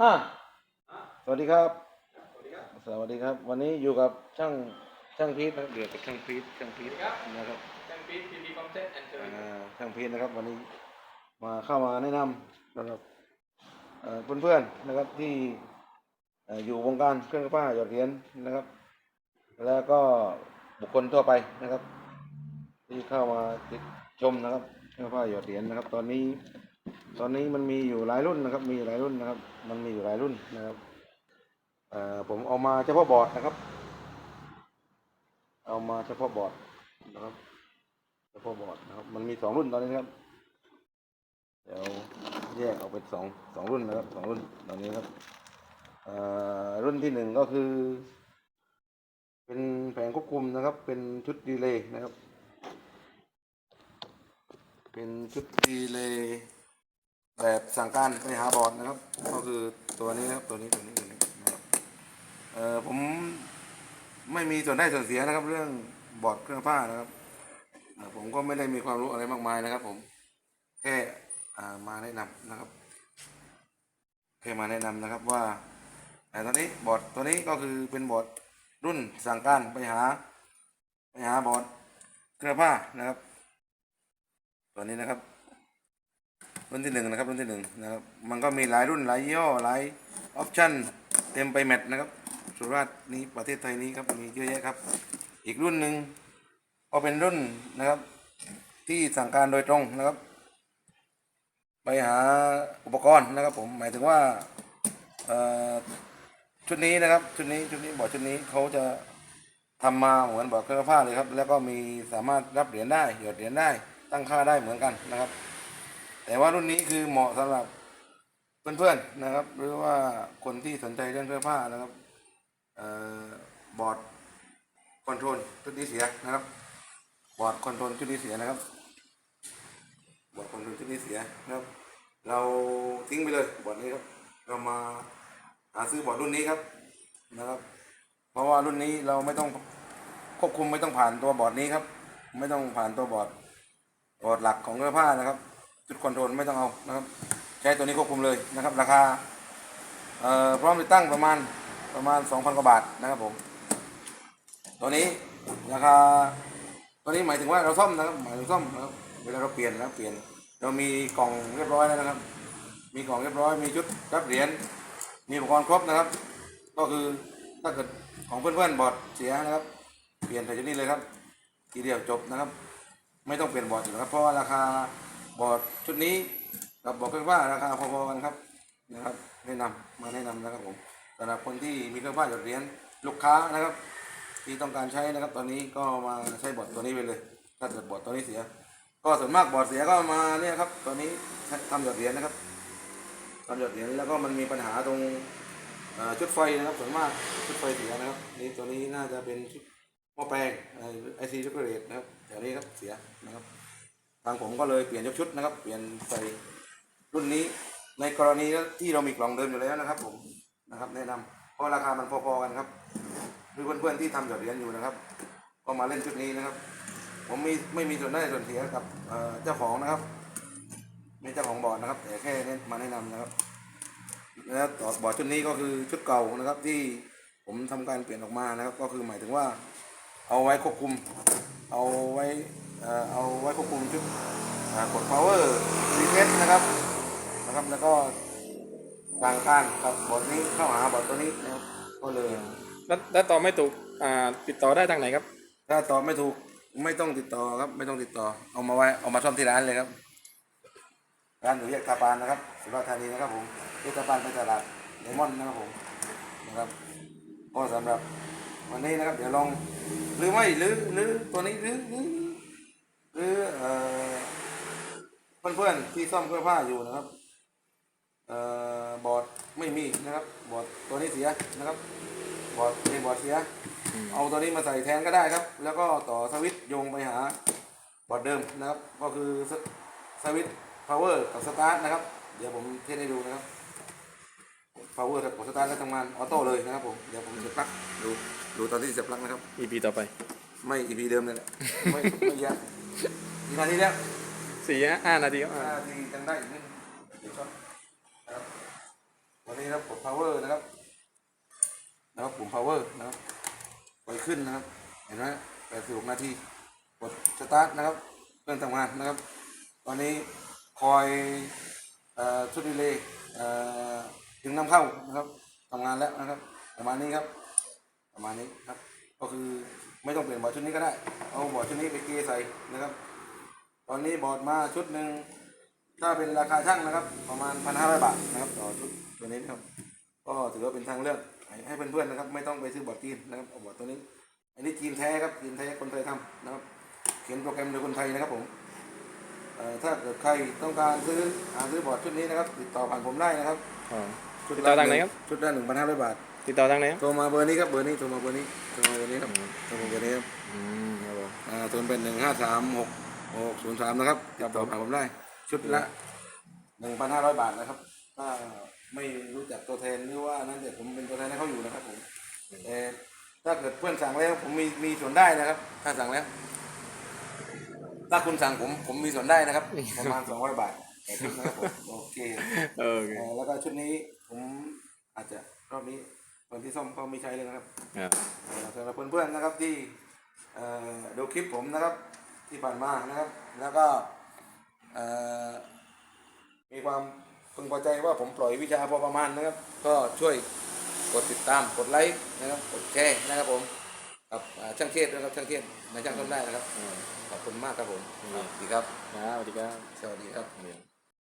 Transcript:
อ่าสวัสดีครับ สวัสดีครับ วันนี้อยู่กับช่างช่างพีทนะครับเดี๋ยวกับช่างพีทช่างพีทนะครับจังปีพีพีคอมเซ็ตแอนด์เซอร์อ่าช่างพีทนะครับ วันนี้มาเข้ามาแนะนำนะครับเอ่อเพื่อนๆนะครับที่เอ่ออยู่วงการเครื่องซักผ้าหยอดเหรียญนะครับ แล้วก็บุคคลทั่วไปนะครับ ที่เข้ามาติดชมนะครับเครื่องซักผ้าหยอดเหรียญนะครับ ตอนนี้ ตอนนี้มันมีอยู่หลายรุ่นนะครับ มีหลายรุ่นนะครับ มันมีอยู่หลายรุ่นนะครับผมเอามาเฉพาะบอร์ดนะครับ เอามาเฉพาะบอร์ดนะครับ เฉพาะบอร์ดนะครับ มันมีสองรุ่นตอนนี้นะครับ เดี๋ยวแยกออกเป็นสองสองรุ่นนะครับสองรุ่นตอนนี้ครับรุ่นที่หนึ่งก็คือ เป็นแผงควบคุมนะครับ เป็นชุดดีเลย์นะครับ เป็นชุดดีเลย์ แบบสั่งการไปหาบอร์ดนะครับ ก็คือตัวนี้นะครับตัวนี้ตัวนี้ตัวนี้นะครับเอ่อผมไม่มีส่วนได้ส่วนเสียนะครับ เรื่องบอร์ดเครื่องผ้านะครับผมก็ไม่ได้มีความรู้อะไรมากมายนะครับ ผมแค่อ่ามาแนะนำนะครับแค่มาแนะนำนะครับว่าแต่ตอนนี้บอร์ดตัวนี้ก็คือเป็นบอร์ดรุ่นสั่งการไปหา ไปหาบอร์ดเครื่องผ้านะครับ ตัวนี้นะครับ รุ่นที่หนึ่งนะครับรุ่นที่หนึ่งนะครับมันก็มีหลายรุ่นหลายย่ห้อหลายออปชั่นเต็มไปแมทนะครับ สุราษฎร์นี้ประเทศไทยนี้ครับมีเยอะแยะครับ อีกรุ่นหนึ่งก็เป็นรุ่นนะครับ ที่สั่งการโดยตรงนะครับ ไปหาอุปกรณ์นะครับผมหมายถึงว่าชุดนี้นะครับชุดนี้ชุดนี้บอร์ดชุดนี้เขาจะทำมาเหมือนบอร์ดเครื่องผ้าเลยครับ แล้วก็มีสามารถรับเหรียญได้หยอดเหรียญได้ตั้งค่าได้เหมือนกันนะครับ แต่ว่ารุ่นนี้คือเหมาะสำหรับเพื่อนๆนะครับ หรือว่าคนที่สนใจเรื่องเครื่องผ้านะครับออบอร์ดคอนโทรลชุดนี้เสียนะครับ บอร์ดคอนโทรลชุดนี้เสียนะครับ บอร์ดคอนโทรลชุดนี้เสียนะครับ เราทิ้งไปเลยบอร์ดนี้ครับ เรามาหาซื้อบอร์ดรุ่นนี้ครับนะครับ เพราะว่ารุ่นนี้เราไม่ต้องควบคุมไม่ต้องผ่านตัวบอร์ดนี้ครับ ไม่ต้องผ่านตัวบอร์ดบอร์ดหลักของเสื้อผ้านะครับ จุดคอนโทรลไม่ต้องเอานะครับ ใช้ตัวนี้ควบคุมเลยนะครับ ราคาเอ่อพร้อมติดตั้งประมาณประมาณ 2,000 กว่าบาทนะครับผม ตัวนี้ราคาตัวนี้หมายถึงว่าเราซ่อมนะครับหมายถึงซ่อมนะครับเวลาเราเปลี่ยนแล้วเปลี่ยน เรามีกล่องเรียบร้อยแล้วนะครับ มีกล่องเรียบร้อยมีชุดรับเหรียญมีอุปกรณ์ครบนะครับ ก็คือถ้าเกิดของเพื่อนๆบอร์ดเสียนะครับ เปลี่ยนใส่ชุดนี้เลยครับ ทีเดียวจบนะครับ ไม่ต้องเปลี่ยนบอร์ดอยู่แล้วครับเพราะว่าราคา ชุดนี้กับบอร์ดเครื่องผ้าราคาพอๆกันครับนะครับ แนะนำมาแนะนำนะครับผมสำหรับคนที่มีเครื่องผ้าหยดเหรียญลูกค้านะครับ ที่ต้องการใช้นะครับ ตอนนี้ก็มาใช้บอร์ดตัวนี้ไปเลย ถ้าเกิดบอร์ดตัวนี้เสีย ก็ส่วนมากบอร์ดเสียก็มาเนี่ยครับตัวนี้ทำหยดเหรียญนะครับทำหยดเหรียญแล้วก็มันมีปัญหาตรงชุดไฟนะครับส่วนมากชุดไฟเสียนะครับนี่ตัวนี้น่าจะเป็นหม้อแปลงไอซีช็อกโกแลตนะครับแถวนี้ครับเสียนะครับ ทางผมก็เลยเปลี่ยนยกชุดนะครับ เปลี่ยนใส่รุ่นนี้ ในกรณีที่เรามีกล่องเดิมอยู่แล้วนะครับ ผมนะครับ แนะนำเพราะราคามันพอๆกันครับหรือเพื่อนๆที่ทำหยอดเหรียญอยู่นะครับ ก็มาเล่นชุดนี้นะครับ ผมมีไม่มีส่วนได้ส่วนเสียกับเจ้าของนะครับไม่เจ้าของบอร์ดนะครับ แต่แค่นมาแนะนำนะครับแล้วต่อบอร์ดชุดนี้ก็คือชุดเก่านะครับ ที่ผมทำการเปลี่ยนออกมานะครับ ก็คือหมายถึงว่า เอาไว้ควบคุม เอาไว้ เอ่อเอาไว้ควบคุมชุดอ่ากด power reset นะครับนะครับ แล้วก็ต่างการกับบอร์ดนี้เข้าหาบอร์ดตัวนี้นะครับก็เลยแล้วแล้วต่อไม่ถูกอ่าติดต่อได้ทางไหนครับ ถ้าตอบไม่ถูกไม่ต้องติดต่อครับ ไม่ต้องติดต่อ เอามาไว้เอามาซ่อมที่ร้านเลยครับ ร้านอยู่แยกตาปานนะครับสุราษฎร์ธานีนะครับผมแยกตาปานไปตลาดเลมอนนะครับผมนะครับก็สำหรับวันนี้นะครับ เดี๋ยวลองหรือไม่หรือหรือตัวนี้หรือหรือหรือเอ่อ เพื่อนๆที่ซ่อมเครื่องผ้าอยู่นะครับเอ่อบอร์ดไม่มีนะครับ บอร์ดตัวนี้เสียนะครับ บอร์ดในบอร์ดเสีย เอาตัวนี้มาใส่แทนก็ได้ครับ แล้วก็ต่อสวิตช์โยงไปหาบอร์ดเดิมนะครับ ก็คือสสวิตช์พาวเวอร์กับสตาร์ทนะครับ เดี๋ยวผมเทสให้ดูนะครับพาวเวอร์กับสตาร์ทก็ทำงานออโต้เลยนะครับผม เดี๋ยวผมจะปลั๊กดูดูตอนที่เสียบปลั๊กนะครับ EP ต่อไป ไม่อีพีเดิมเลยแหละไม่ไม่ยากกี่นาทีแล้ว สี่ห้านาทีครับอ่าห้านาทียังได้อีกนิดเดี๋ยวช็อตนะครับ วันนี้ครับนะครับกด power นะครับ นะครับปุ่ม power นะครับไปขึ้นนะครับ เห็นไหม86นาที กด start นะครับเครื่องทำงานนะครับ ตอนนี้คอยเอ่อชุดดีเลย์เอ่อถึงนำเข้านะครับทำงานแล้วนะครับ ประมาณนี้ครับ ประมาณนี้ครับ ก็คือไม่ต้องเปลี่ยนบอร์ดชุดนี้ก็ได้ เอาบอร์ดชุดนี้ไปเกยใส่นะครับ ตอนนี้บอร์ดมาชุดหนึ่งถ้าเป็นราคาช่างนะครับ ประมาณพันห้าร้อยบาทนะครับต่อชุดตัวนี้นะครับ ก็ถือว่าเป็นทางเลือกให้ให้เพื่อนๆนะครับ ไม่ต้องไปซื้อบอร์ดจีนนะครับเอาบอร์ดตัวนี้ อันนี้จีนแท้ครับจีนแท้คนไทยทำนะครับ เขียนโปรแกรมโดยคนไทยนะครับผมเอ่อถ้าเกิดใครต้องการซื้อหาซื้อบอร์ดชุดนี้นะครับ ติดต่อผ่านผมได้นะครับอ๋อชุดติดต่อทางไหนครับชุดละหนึ่งพันห้าร้อยบาท ติดต่อทางไหนครับโทรมาเบอร์นี้ครับเบอร์นี้โทรมาเบอร์นี้โทรมาเบอร์นี้ครับโทรมาเบอร์นี้ครับอืมครับผมอ่าโทรเป็นหนึ่งห้าสามหก หกศูนย์สามนะครับติดต่อผ่านผมได้ ชุดละหนึ่งพันห้าร้อยบาทนะครับ ถ้าไม่รู้จักตัวแทนหรือว่านั่นเดี๋ยวผมเป็นตัวแทนให้เขาอยู่นะครับผมแต่ถ้าเกิดเพื่อนสั่งแล้วผมมีมีส่วนได้นะครับ ถ้าสั่งแล้ว ถ้าคุณสั่งผมผมมีส่วนได้นะครับประมาณสองร้อยบาทต่อชุดนะครับผมโอเคโอเคเอ่อแล้วก็ชุดนี้ผมอาจจะรอบนี้ตอนที่ซ่อมก็ไม่ใช้เลยนะครับครับเอ่อสำหรับเพื่อนๆนะครับที่เอ่อดูคลิปผมนะครับ ที่ผ่านมานะครับ แล้วก็เอ่อมีความพึงพอใจว่าผมปล่อยวิชาพอประมาณนะครับ ก็ช่วยกดติดตามกดไลค์นะครับกดแชร์นะครับผมกับอ่าช่างเทศนะครับช่างเทศในช่างต้นได้นะครับอืมขอบคุณมากครับผมสวัสดีครับครับสวัสดีครับสวัสดีครับ